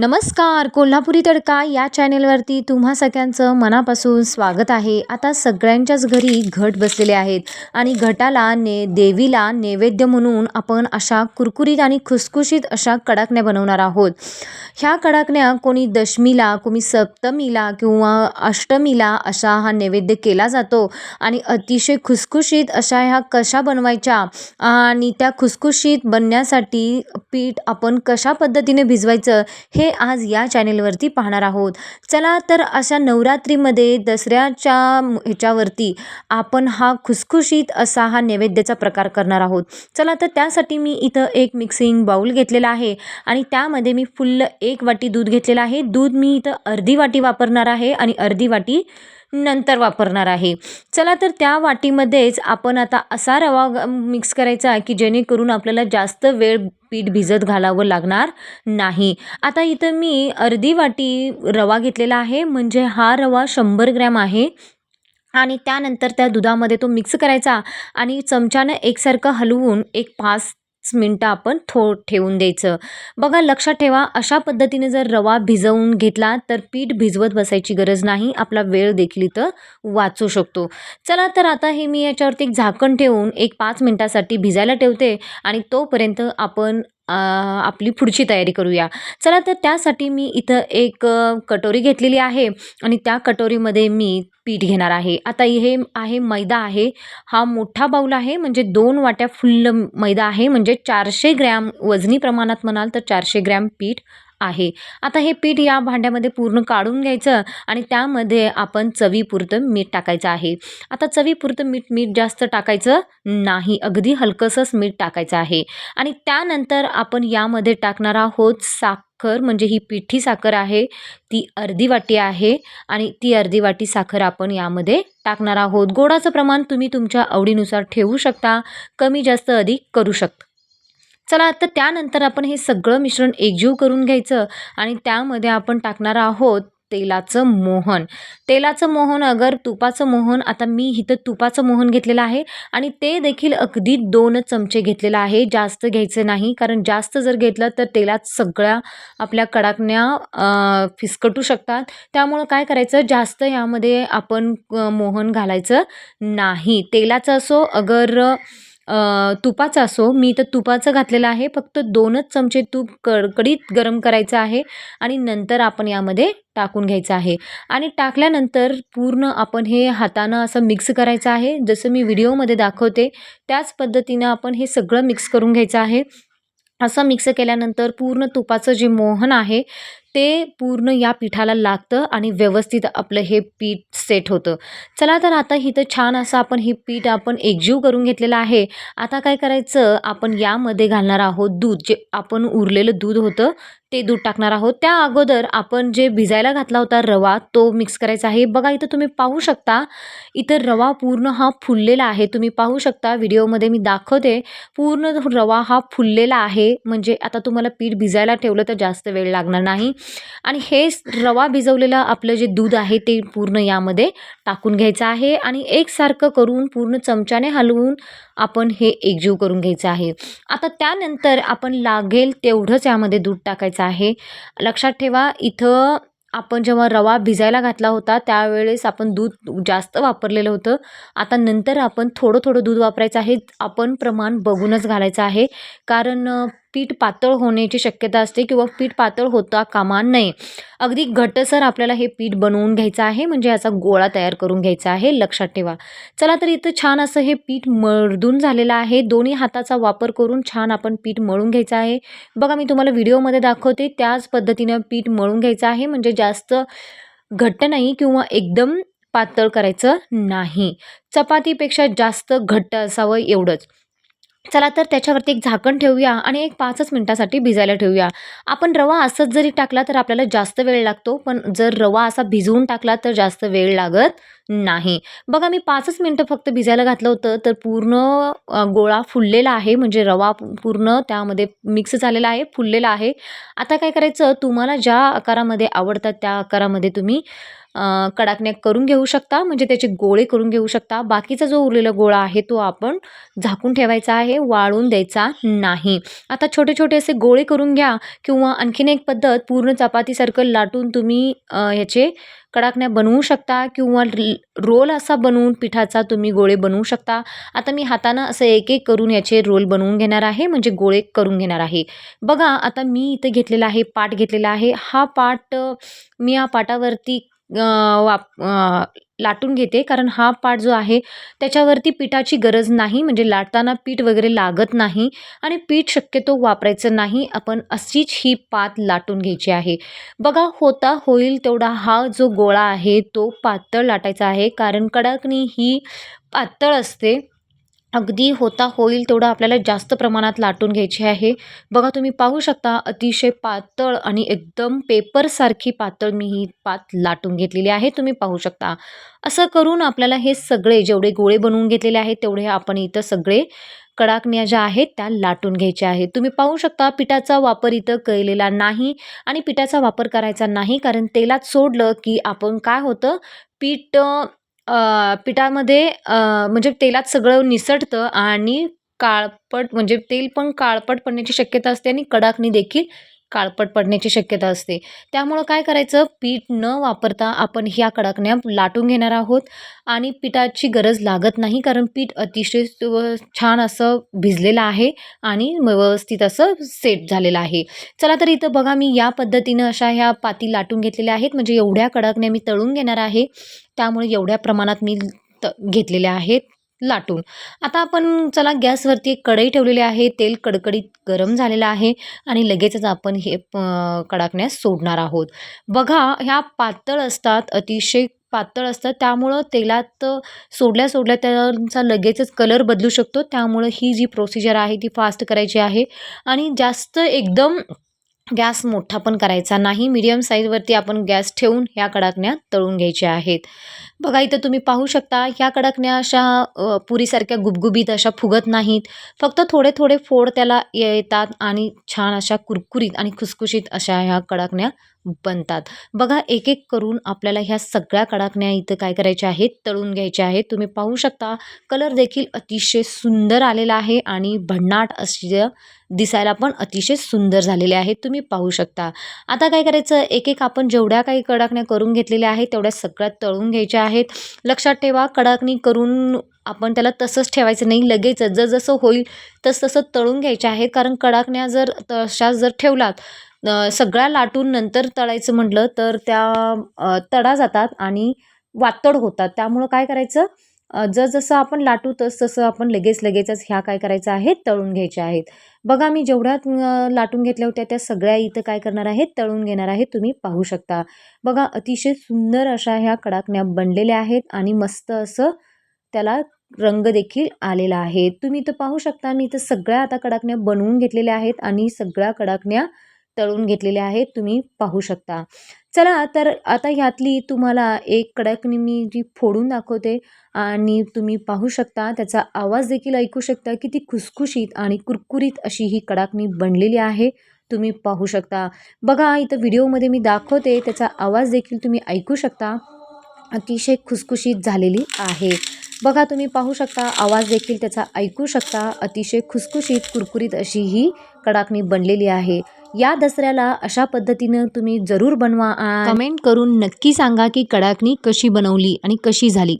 नमस्कार कोल्हापुरी तडका या चॅनेलवरती तुम्हा सगळ्यांचं मनापासून स्वागत आहे. आता सगळ्यांच्याच घरी घट बसलेले आहेत आणि घटाला ने देवीला नैवेद्य म्हणून आपण अशा कुरकुरीत आणि खुसखुशीत अशा कडाकण्या बनवणार आहोत. ह्या कडाकण्या कोणी दशमीला कोणी सप्तमीला किंवा अष्टमीला असा हा नैवेद्य केला जातो आणि अतिशय खुसखुशीत अशा ह्या कशा बनवायच्या आणि त्या खुसखुशीत बनण्यासाठी पीठ आपण कशा पद्धतीने भिजवायचं हे आज या चॅनेलवरती पाहणार आहोत. चला तर अशा नवरात्रीमध्ये दसऱ्याच्या ह्याच्यावरती आपण हा खुसखुशीत असा हा नैवेद्याचा प्रकार करणार आहोत. चला तर त्यासाठी मी इथं एक मिक्सिंग बाऊल घेतलेला आहे आणि त्यामध्ये मी फुल्ल एक वाटी दूध घेतलेलं आहे. दूध मी इथं अर्धी वाटी वापरणार आहे आणि अर्धी वाटी नंतर वापरणार आहे. चला तर त्या वाटीमध्येच आपण आता असा रवा मिक्स करायचा की जेणेकरून आपल्याला जास्त वेळ पीठ भिजत घालावं लागणार नाही. आता इथं मी अर्धी वाटी रवा घेतलेला आहे. म्हणजे हा रवा शंभर ग्रॅम आहे. आणि त्यानंतर त्या दुधामध्ये तो मिक्स करायचा आणि चमच्यानं एकसारखं हलवून एक पाच मिनटं आपण थो ठेवून द्यायचं. बघा लक्षात ठेवा अशा पद्धतीने जर रवा भिजवून घेतला तर पीठ भिजवत बसायची गरज नाही आपला वेळ देखील इथं वाचू शकतो. चला तर आता हे मी याच्यावरती एक झाकण ठेवून एक पाच मिनटासाठी भिजायला ठेवते आणि तोपर्यंत आपण आपली पुढची तयारी करूया. चला तर त्यासाठी मी इथं एक कटोरी घेतलेली आहे आणि त्या कटोरीमध्ये मी पीठ घेणार आहे. आता हे आहे मैदा आहे. हा मोठा बाऊल आहे म्हणजे दोन वाट्या फुल्ल मैदा आहे म्हणजे चारशे ग्रॅम वजनी प्रमाणात म्हणाल तर चारशे ग्रॅम पीठ आहे. आता हे पीठ या भांड्यामध्ये पूर्ण काढून घ्यायचं आणि त्यामध्ये आपण चवीपुरतं मीठ टाकायचं आहे. आता चवीपुरतं मीठ मीठ जास्त टाकायचं नाही. अगदी हलकंसंच मीठ टाकायचं आहे. आणि त्यानंतर आपण यामध्ये टाकणार आहोत साखर म्हणजे ही पिठी साखर आहे. ती अर्धी वाटी आहे आणि ती अर्धी वाटी साखर आपण यामध्ये टाकणार आहोत. गोडाचं प्रमाण तुम्ही तुमच्या आवडीनुसार ठेवू शकता. कमी जास्त अधिक करू शकता. चला तर त्यानंतर आपण हे सगळं मिश्रण एकजीव करून घ्यायचं आणि त्यामध्ये आपण टाकणार आहोत तेलाचं मोहन. तेलाचं मोहन अगर तुपाचं मोहन आता मी इथं तुपाचं मोहन घेतलेलं आहे आणि ते देखील अगदी दोन चमचे घेतलेलं आहे. जास्त घ्यायचं नाही कारण जास्त जर घेतलं तर तेलात सगळ्या आपल्या कडाकण्या फिसकटू शकतात. त्यामुळं काय करायचं जास्त यामध्ये आपण मोहन घालायचं नाही. तेलाचं असो अगर तुपाचं असो मी तर तुपाचं घातलेलं आहे फक्त दोनच चमचे तूप कडकडीत गरम करायचं आहे आणि नंतर आपण यामध्ये टाकून घ्यायचं आहे. आणि टाकल्यानंतर पूर्ण आपण हे हातानं असं मिक्स करायचं आहे. जसं मी व्हिडिओमध्ये दाखवते त्याच पद्धतीनं आपण हे सगळं मिक्स करून घ्यायचं आहे. असं मिक्स केल्यानंतर पूर्ण तुपाचं जे मोहन आहे ते पूर्ण या पिठाला लागतं आणि व्यवस्थित आपलं हे पीठ सेट होतं. चला तर आता इथं छान असं आपण हे पीठ आपण एकजीव करून घेतलेलं आहे. आता काय करायचं? आपण यामध्ये घालणार आहोत दूध. जे आपण उरलेलं दूध होतं ते दूध टाकणार आहोत. त्या अगोदर आपण जे भिजायला घातला होता रवा तो मिक्स करायचा आहे. बघा इथं तुम्ही पाहू शकता इथं रवा पूर्ण हा फुललेला आहे. तुम्ही पाहू शकता व्हिडिओमध्ये मी दाखवते पूर्ण रवा हा फुललेला आहे. म्हणजे आता तुम्हाला पीठ भिजायला ठेवलं तर जास्त वेळ लागणार नाही. आणि हे रवा भिजवलेलं आपलं जे दूध आहे ते पूर्ण यामध्ये टाकून घ्यायचं आहे आणि एकसारखं करून पूर्ण चमच्याने हलवून आपण हे एकजीव करून घ्यायचं आहे. आता त्यानंतर आपण लागेल तेवढंच यामध्ये दूध टाकायचं आहे. लक्षात ठेवा इथं आपण जेव्हा रवा भिजायला घातला होता त्यावेळेस आपण दूध जास्त वापरलेलं होतं. आता नंतर आपण थोडं थोडं दूध वापरायचं आहे. आपण प्रमाण बघूनच घालायचं आहे. कारण पीठ पातळ होण्याची शक्यता असते किंवा पीठ पातळ होता कामा नये. अगदी घट्टसर आपल्याला हे पीठ बनवून घ्यायचं आहे. म्हणजे याचा गोळा तयार करून घ्यायचा आहे. लक्षात ठेवा. चला तर इथं छान असं हे पीठ मळदून झालेलं आहे. दोन्ही हाताचा वापर करून छान आपण पीठ मळून घ्यायचं आहे. बघा मी तुम्हाला व्हिडिओमध्ये दाखवते. त्याच पद्धतीनं पीठ मळून घ्यायचं आहे. म्हणजे जास्त घट्ट नाही किंवा एकदम पातळ करायचं नाही. चपातीपेक्षा जास्त घट्ट असावं एवढंच. चला तर त्याच्यावरती एक झाकण ठेवूया आणि एक पाचच मिनटासाठी भिजायला ठेवूया. आपण रवा असंच जरी टाकला तर आपल्याला जास्त वेळ लागतो पण जर रवा असा भिजवून टाकला तर जास्त वेळ लागत नाही. बघा मी पाचच मिनटं फक्त भिजायला घातलं होतं तर पूर्ण गोळा फुललेला आहे म्हणजे रवा पूर्ण त्यामध्ये मिक्स झालेला आहे फुललेला आहे. आता काय करायचं? तुम्हाला ज्या आकारामध्ये आवडतात त्या आकारामध्ये तुम्ही कडाकण्या करून घेऊ शकता म्हणजे त्याचे गोळे करून घेऊ शकता. बाकीचा जो उरलेला गोळा आहे तो आपण झाकून ठेवायचा आहे वाळून द्यायचा नाही. आता छोटे छोटे असे गोळे करून घ्या किंवा आणखीन एक पद्धत पूर्ण चपातीसारखं लाटून तुम्ही ह्याचे कडाकण्या बनवू शकता किंवा रोल असा बनवून पिठाचा तुम्ही गोळे बनवू शकता. आता मी हातानं असं एक एक करून याचे रोल बनवून घेणार आहे म्हणजे गोळे करून घेणार आहे. बघा आता मी इथं घेतलेला आहे पाट घेतलेला आहे. हा पाट मी या पाटावरती वाप लाटून घेते. कारण हा पाट जो आहे त्याच्यावरती पिठाची गरज नाही. म्हणजे लाटताना पीठ वगैरे लागत नाही आणि पीठ शक्यतो वापरायचं नाही. आपण अशीच ही पात लाटून घ्यायची आहे. बघा होता होईल तेवढा हा जो गोळा आहे तो पातळ लाटायचा आहे. कारण कडकणी ही पातळ असते. अगदी होता होईल तेवढं आपल्याला जास्त प्रमाणात लाटून घ्यायची आहे. बघा तुम्ही पाहू शकता अतिशय पातळ आणि एकदम पेपरसारखी पातळ मी ही पात लाटून घेतलेली आहे. तुम्ही पाहू शकता. असं करून आपल्याला हे सगळे जेवढे गोळे बनवून घेतलेले आहेत तेवढे आपण इथं सगळे कडाकण्या ज्या आहेत त्या लाटून घ्यायच्या आहेत. तुम्ही पाहू शकता पिठाचा वापर इथं केलेला नाही आणि पिठाचा वापर करायचा नाही कारण तेलात सोडलं की आपण काय होतं पीठ पिठामध्ये म्हणजे तेलात सगळं निसटतं आणि काळपट म्हणजे तेल पण काळपट पडण्याची शक्यता असते आणि कडाकणी देखील काळपट पडण्याची शक्यता असते. त्यामुळं काय करायचं? पीठ न वापरता आपण ह्या कडाकण्या लाटून घेणार आहोत आणि पिठाची गरज लागत नाही कारण पीठ अतिशय छान असं भिजलेलं आहे आणि व्यवस्थित असं सेट झालेलं आहे. चला तर इथं बघा मी या पद्धतीनं अशा ह्या पाती लाटून घेतलेल्या आहेत. म्हणजे एवढ्या कडाकण्या मी तळून घेणार आहे. त्यामुळे एवढ्या प्रमाणात मी त घेतलेल्या आहेत. लाटून. आता आपण चला गॅसवरती एक कढई ठेवलेली आहे. तेल कडकडीत गरम झालेलं आहे आणि लगेचच आपण हे कडाकण्यास सोडणार आहोत. बघा ह्या पातळ असतात अतिशय पातळ असतात. त्यामुळं तेलात सोडल्या सोडल्या त्यांचा लगेचच कलर बदलू शकतो. त्यामुळं ही जी प्रोसिजर आहे ती फास्ट करायची आहे. आणि जास्त एकदम गॅस मोठा पण करायचा नाही. मिडियम साईजवरती आपण गॅस ठेवून ह्या कडाकण्या तळून घ्यायच्या आहेत. बघा इथं तुम्ही पाहू शकता ह्या कडाकण्या अशा पुरीसारख्या गुबगुबीत अशा फुगत नाहीत. फक्त थोडे थोडे फोड त्याला येतात आणि छान अशा कुरकुरीत आणि खुसखुशीत अशा ह्या कडाकण्या बनतात. बघा एक एक करून आपल्याला ह्या सगळ्या कडाकण्या इथं काय करायच्या आहेत तळून घ्यायच्या आहेत. तुम्ही पाहू शकता कलर देखील अतिशय सुंदर आलेला आहे आणि भन्नाट अशी दिसायला पण अतिशय सुंदर झालेले आहेत तुम्ही पाहू शकता. आता काय करायचं एक एक आपण जेवढ्या काही कडाकण्या करून घेतलेल्या आहेत तेवढ्या सगळ्या तळून घ्यायच्या आहेत. लक्षात ठेवा कडाकणी करून आपण त्याला तसंच ठेवायचं नाही लगेच जसं होईल तस तसं तळून घ्यायच्या आहेत कारण कडाकण्या जर तशाच जर ठेवलात सगळ्या लाटून नंतर तळायचं म्हटलं तर त्या तडा जातात आणि वातड होतात. त्यामुळं काय करायचं? जसजसं जसं आपण लाटू तस तसं आपण लगेच लगेचच ह्या काय करायचं आहे? तळून घ्यायच्या आहेत. बघा मी जेवढ्या लाटून घेतल्या होत्या त्या सगळ्या इथं काय करणार आहेत? तळून घेणार आहेत. तुम्ही पाहू शकता. बघा अतिशय सुंदर अशा ह्या कडाकण्या बनलेल्या आहेत आणि मस्त असं त्याला रंग देखील आलेला आहे. तुम्ही इथं पाहू शकता मी इथं सगळ्या आता कडाकण्या बनवून घेतलेल्या आहेत आणि सगळ्या कडाकण्या तळून घेतलेले आहेत तुम्ही पाहू शकता. चला तर आता ह्यातली तुम्हाला एक कडाकणी मी जी फोडून दाखवते आणि तुम्ही पाहू शकता त्याचा आवाज देखील ऐकू शकता किती खुसखुशीत आणि कुरकुरीत अशी ही कडाकणी बनलेली आहे तुम्ही पाहू शकता. बघा इथं व्हिडिओमध्ये मी दाखवते त्याचा आवाज देखील तुम्ही ऐकू शकता. अतिशय खुसखुशीत झालेली आहे. बघा तुम्ही पाहू शकता आवाज देखील त्याचा ऐकू शकता. अतिशय खुसखुशीत कुरकुरीत अशी ही कडाकणी बनलेली आहे. या दसऱ्याला अशा पद्धतीनं तुम्ही जरूर बनवा कमेंट करून नक्की सांगा की कडाकणी कशी बनवली आणि कशी झाली.